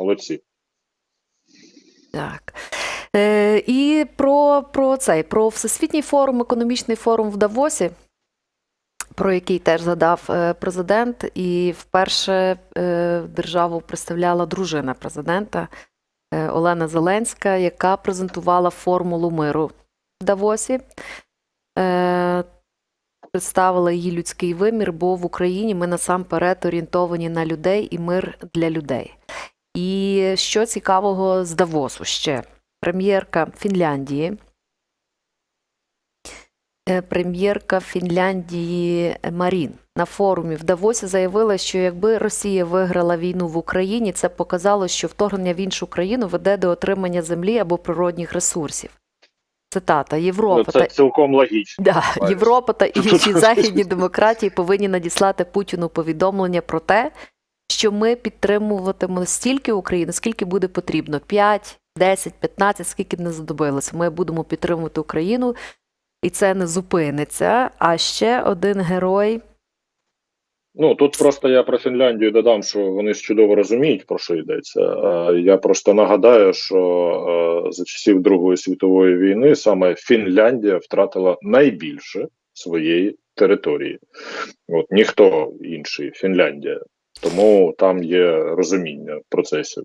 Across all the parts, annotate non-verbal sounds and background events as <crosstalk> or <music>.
молодці. Так. Е, і про, про цей, про Всесвітній форум, економічний форум в Давосі, про який теж згадав е, президент, і вперше е, державу представляла дружина президента е, Олена Зеленська, яка презентувала формулу миру в Давосі. Е, представила її людський вимір, бо в Україні ми насамперед орієнтовані на людей і мир для людей. І що цікавого з Давосу ще? Прем'єрка Фінляндії. е, Прем'єрка Фінляндії Марін на форумі в Давосі заявила, що якби Росія виграла війну в Україні, це показало, що вторгнення в іншу країну веде до отримання землі або природних ресурсів. Цитата Ну, Європа це та цілком логічно. Да, Європа та <laughs> інші західні демократії повинні надіслати Путіну повідомлення про те, що ми підтримуватимемо стільки України, скільки буде потрібно: 5, 10, 15, скільки не знадобилося. Ми будемо підтримувати Україну, і це не зупиниться. А ще один герой. Ну тут просто я про Фінляндію додам, що вони ж чудово розуміють, про що йдеться. Я просто нагадаю, що за часів Другої світової війни саме Фінляндія втратила найбільше своєї території. От ніхто інший, Фінляндія. Тому там є розуміння процесів.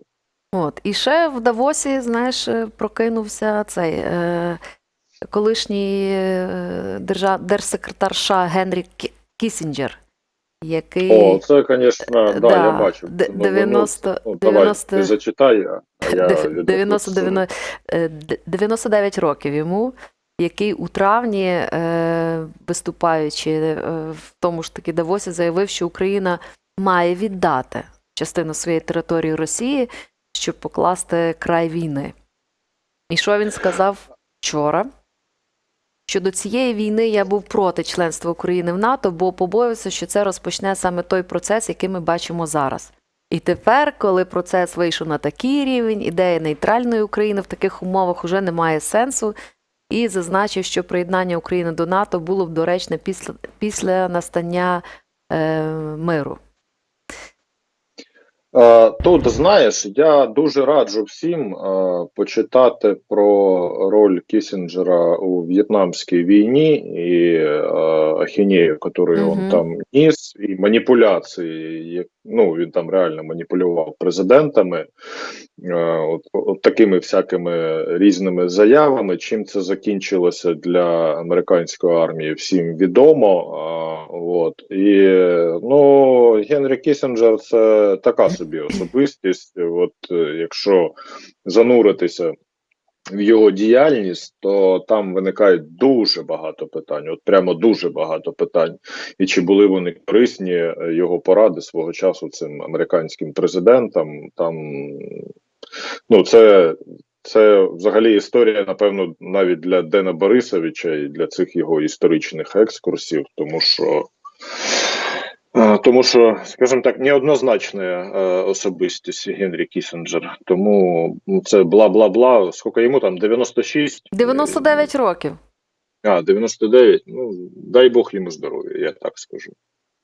От і ще в Давосі, знаєш, е, прокинувся цей е, колишній е, держав, держсекретар США Генрі Кісінджер, який О, це, звісно, да, Да, я бачу. де- Ну, 90 ну, давай, 90 ти зачитай, а <laughs> я 90, 90, е, 99 років йому, який у травні, е, виступаючи е, в тому ж таки Давосі, заявив, що Україна має віддати частину своєї території Росії, щоб покласти край війни. І що він сказав вчора? Що до цієї війни я був проти членства України в НАТО, бо побоювався, що це розпочне саме той процес, який ми бачимо зараз. І тепер, коли процес вийшов на такий рівень, ідея нейтральної України в таких умовах уже не має сенсу, і зазначив, що приєднання України до НАТО було б доречне після, після настання е, миру. Е, Тут знаєш, я дуже раджу всім е, почитати про роль Кісінджера у В'єтнамській війні і е, ахінею, яку він там ніс, і маніпуляції. Ну він там реально маніпулював президентами, от, от такими всякими різними заявами. Чим це закінчилося для американської армії, всім відомо. От і ну Генрі Кісінджер це така собі особистість. От е, якщо зануритися в його діяльність, то там виникають дуже багато питань. От прямо дуже багато питань. І чи були вони корисні е, його поради свого часу цим американським президентам? Там ну це. Це взагалі історія, напевно, навіть для Дена Борисовича і для цих його історичних екскурсів, тому що, е, тому що, скажімо так, неоднозначна е, особистість Генрі Кісінджер. Тому ну, це бла-бла-бла. Скільки йому там 96? 99 років. А, 99. Ну, дай Бог йому здоров'я, я так скажу.